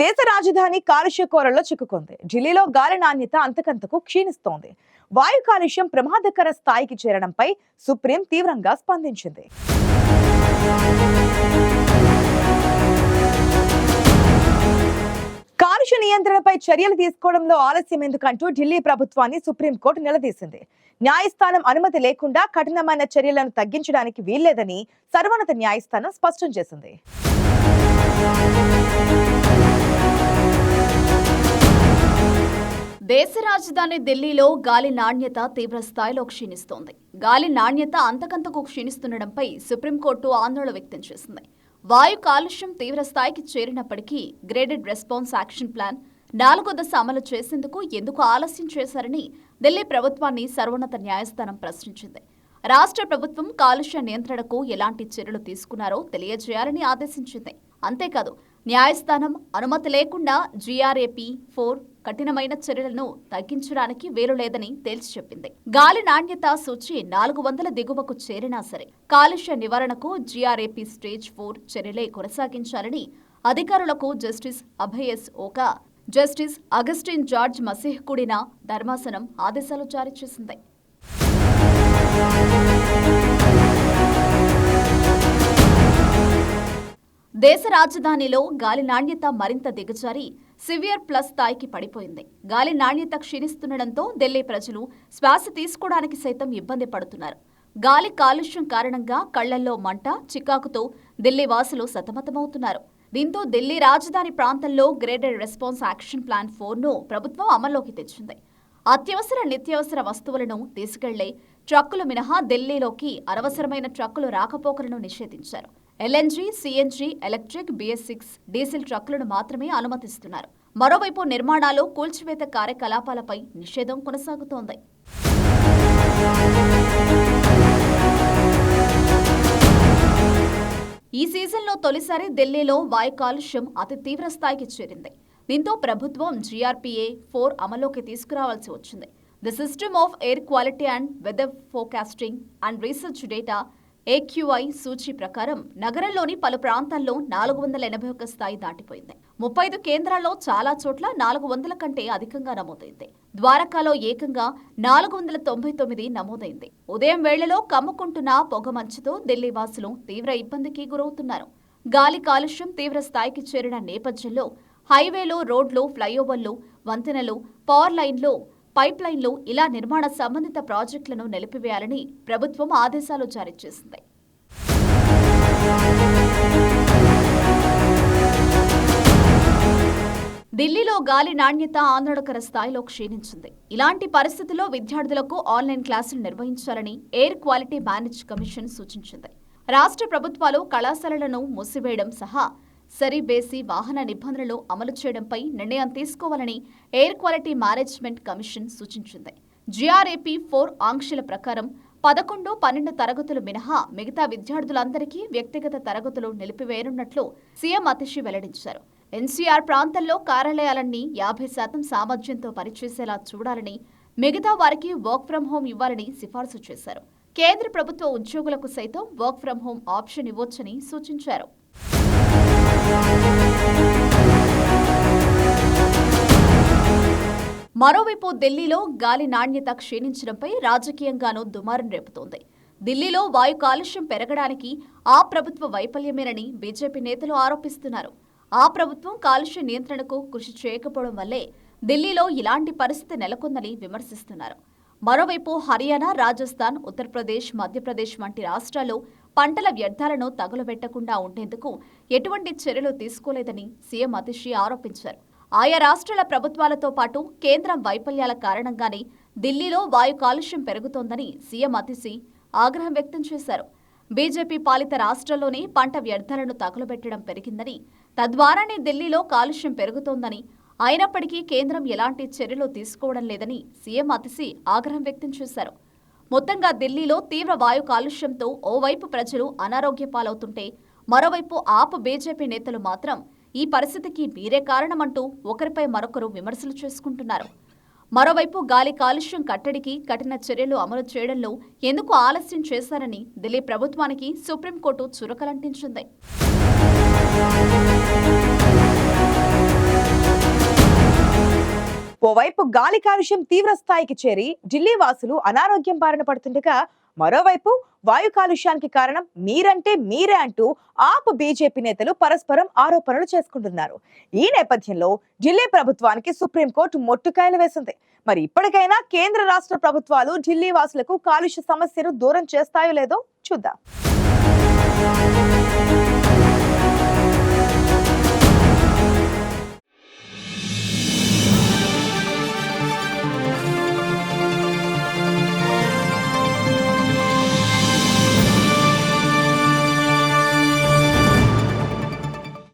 దేశ రాజధాని కాలుష్య కోరల్లో చిక్కుకుంది. ఢిల్లీలో గాలి నాణ్యత అంతకంతకు క్షీణిస్తోంది. వాయు కాలుష్యం ప్రమాదకర స్థాయికి చేరడంపై సుప్రీం తీవ్రంగా స్పందించింది. కాలుష్య నియంత్రణపై చర్యలు తీసుకోవడంలో ఆలస్యం ఎందుకంటూ ఢిల్లీ ప్రభుత్వాన్ని సుప్రీంకోర్టు నిలదీసింది. న్యాయస్థానం అనుమతి లేకుండా కఠినమైన చర్యలను తగ్గించడానికి వీల్లేదని సర్వోన్నత న్యాయస్థానం స్పష్టం చేసింది. దేశ రాజధాని ఢిల్లీలో గాలి నాణ్యత తీవ్ర స్థాయిలో క్షీణిస్తోంది. గాలి నాణ్యత అంతకంతకు క్షీణిస్తుండడంపై సుప్రీంకోర్టు ఆందోళన వ్యక్తం చేసింది. వాయు కాలుష్యం తీవ్ర స్థాయికి చేరినప్పటికీ గ్రేడెడ్ రెస్పాన్స్ యాక్షన్ ప్లాన్ నాలుగో దశ అమలు చేసేందుకు ఎందుకు ఆలస్యం చేశారని ఢిల్లీ ప్రభుత్వాన్ని సర్వోన్నత న్యాయస్థానం ప్రశ్నించింది. రాష్ట్ర ప్రభుత్వం కాలుష్య నియంత్రణకు ఎలాంటి చర్యలు తీసుకున్నారో తెలియజేయాలని ఆదేశించింది. అంతేకాదు న్యాయస్థానం అనుమతి లేకుండా జీఆర్ఏపీ ఫోర్ కఠినమైన చర్యలను తగ్గించడానికి వేలు లేదని తేల్చి చెప్పింది. గాలి నాణ్యత సూచి నాలుగు వందల దిగువకు చేరినా సరే కాలుష్య నివారణకు జీఆర్ఏపీ స్టేజ్ ఫోర్ చర్యలే కొనసాగించాలని అధికారులకు justice Abhay Oka justice Augustine George Masih కూడిన ధర్మాసనం ఆదేశాలు జారీ చేసింది. దేశ రాజధానిలో గాలి నాణ్యత మరింత దిగజారి సివియర్ ప్లస్ స్థాయికి పడిపోయింది. గాలి నాణ్యత క్షీణిస్తుండటంతో ఢిల్లీ ప్రజలు శ్వాస తీసుకోవడానికి సైతం ఇబ్బంది పడుతున్నారు. గాలి కాలుష్యం కారణంగా కళ్ళల్లో మంట చికాకుతో ఢిల్లీ వాసులు సతమతమవుతున్నారు. దీంతో ఢిల్లీ రాజధాని ప్రాంతంలో గ్రేడెడ్ రెస్పాన్స్ యాక్షన్ ప్లాన్ ఫోర్ను ప్రభుత్వం అమల్లోకి తెచ్చింది. అత్యవసర నిత్యవసర వస్తువులను తీసుకెళ్ళే ట్రక్కులు మినహా ఢిల్లీలోకి అనవసరమైన ట్రక్కులు రాకపోకలను నిషేధించారు. LNG CNG electric BS six diesel ట్రక్కులను మాత్రమే అనుమతిస్తున్నారు. మరోవైపు నిర్మాణాలు కూల్చివేత కార్యకలాపాలపై నిషేధం కొనసాగుతోంది. ఈ సీజన్లో తొలిసారి ఢిల్లీలో వాయు కాలుష్యం అతి తీవ్ర స్థాయికి చేరింది. దీంతో ప్రభుత్వం జీఆర్పీఏ ఫోర్ అమలులోకి తీసుకురావాల్సి వచ్చింది. The system of air quality and weather forecasting and research data AQI సూచి ప్రకారం నగరంలోని పలు ప్రాంతాల్లో నాలుగు వందల ఎనభై ఒక్క స్థాయి దాటిపోయింది. ముప్పై ఐదు కేంద్రాల్లో చాలా చోట్ల నాలుగు వందల కంటే అధికంగా నమోదైంది. ద్వారకాలో ఏకంగా నాలుగు వందల తొంభై తొమ్మిది నమోదైంది. ఉదయం వేళలో కమ్ముకుంటున్న పొగమంచుతో ఢిల్లీ వాసులు తీవ్ర ఇబ్బందికి గురవుతున్నారు. గాలి కాలుష్యం తీవ్ర స్థాయికి చేరిన నేపథ్యంలో హైవేలు రోడ్లు ఫ్లైఓవర్లు వంతెనలు పవర్ లైన్లు పైప్లైన్లో ఇలా నిర్మాణ సంబంధిత ప్రాజెక్టులను నిలిపివేయాలని ప్రభుత్వం ఆదేశాలు జారీ చేసింది. ఢిల్లీలో గాలి నాణ్యత ఆందోళనకర స్థాయిలో క్షీణించింది. ఇలాంటి పరిస్థితుల్లో విద్యార్థులకు ఆన్లైన్ క్లాసులు నిర్వహించాలని ఎయిర్ క్వాలిటీ మేనేజ్ కమిషన్ సూచించింది. రాష్ట్ర ప్రభుత్వాలు కళాశాలలను మూసివేయడం సహా సరిబేసి వాహన నిబంధనలు అమలు చేయడంపై నిర్ణయం తీసుకోవాలని ఎయిర్ క్వాలిటీ మేనేజ్మెంట్ కమిషన్ సూచించింది. జిఆర్ఏపీ ఫోర్ ఆంక్షల ప్రకారం పదకొండు పన్నెండు తరగతులు మినహా మిగతా విద్యార్థులందరికీ వ్యక్తిగత తరగతులు నిలిపివేయనున్నట్లు సీఎం అతిషి వెల్లడించారు. ఎన్సీఆర్ ప్రాంతంలో కార్యాలయాలన్నీ యాభై శాతం సామర్థ్యంతో పనిచేసేలా చూడాలని మిగతా వారికి వర్క్ ఫ్రం హోం ఇవ్వాలని సిఫార్సు చేశారు. కేంద్ర ప్రభుత్వ ఉద్యోగులకు సైతం వర్క్ ఫ్రం హోం ఆప్షన్ ఇవ్వొచ్చని సూచించారు. మరోవైపు ఢిల్లీలో గాలి నాణ్యత క్షీణించడంపై రాజకీయంగానూ దుమారం రేపుతోంది. ఢిల్లీలో వాయు కాలుష్యం పెరగడానికి ఆ ప్రభుత్వ వైఫల్యమేనని బీజేపీ నేతలు ఆరోపిస్తున్నారు. ఆ ప్రభుత్వం కాలుష్య నియంత్రణకు కృషి చేయకపోవడం వల్లే ఢిల్లీలో ఇలాంటి పరిస్థితి నెలకొందని విమర్శిస్తున్నారు. మరోవైపు హర్యానా రాజస్థాన్ ఉత్తరప్రదేశ్ మధ్యప్రదేశ్ వంటి రాష్ట్రాల్లో పంటల వ్యర్థాలను తగులబెట్టకుండా ఉండేందుకు ఎటువంటి చర్యలు తీసుకోలేదని సీఎం అతిషి ఆరోపించారు. ఆయా రాష్ట్రాల ప్రభుత్వాలతో పాటు కేంద్రం వైఫల్యాల కారణంగానే ఢిల్లీలో వాయు కాలుష్యం పెరుగుతోందని సీఎం అతిశి ఆగ్రహం వ్యక్తం చేశారు. బీజేపీ పాలిత రాష్ట్రాల్లోనే పంట వ్యర్థాలను తగులబెట్టడం పెరిగిందని తద్వారానే ఢిల్లీలో కాలుష్యం పెరుగుతోందని అయినప్పటికీ కేంద్రం ఎలాంటి చర్యలు తీసుకోవడం లేదని సీఎం అతిశి ఆగ్రహం వ్యక్తం చేశారు. మొత్తంగా ఢిల్లీలో తీవ్ర వాయు కాలుష్యంతో ఓవైపు ప్రజలు అనారోగ్య పాలవుతుంటే మరోవైపు ఆపు బీజేపీ నేతలు మాత్రం ఈ పరిస్థితికి మీరే కారణమంటూ ఒకరిపై మరొకరు విమర్శలు చేసుకుంటున్నారు. మరోవైపు గాలి కాలుష్యం కట్టడికి కఠిన చర్యలు అమలు చేయడంలో ఎందుకు ఆలస్యం చేశారని ఢిల్లీ ప్రభుత్వానికి సుప్రీంకోర్టు చురకలంటించింది. ఓవైపు గాలి కాలుష్యం తీవ్ర స్థాయికి చేరి ఢిల్లీ వాసులు అనారోగ్యం బారిన పడుతుండగా మరోవైపు వాయు కాలుష్యానికి కారణం మీరంటే మీరే అంటూ ఆప్ బీజేపీ నేతలు పరస్పరం ఆరోపణలు చేసుకుంటున్నారు. ఈ నేపథ్యంలో ఢిల్లీ ప్రభుత్వానికి సుప్రీంకోర్టు మొట్టుకాయలు వేసింది. మరి ఇప్పటికైనా కేంద్ర రాష్ట్ర ప్రభుత్వాలు ఢిల్లీ వాసులకు కాలుష్య సమస్యను దూరం చేస్తాయో లేదో చూద్దాం.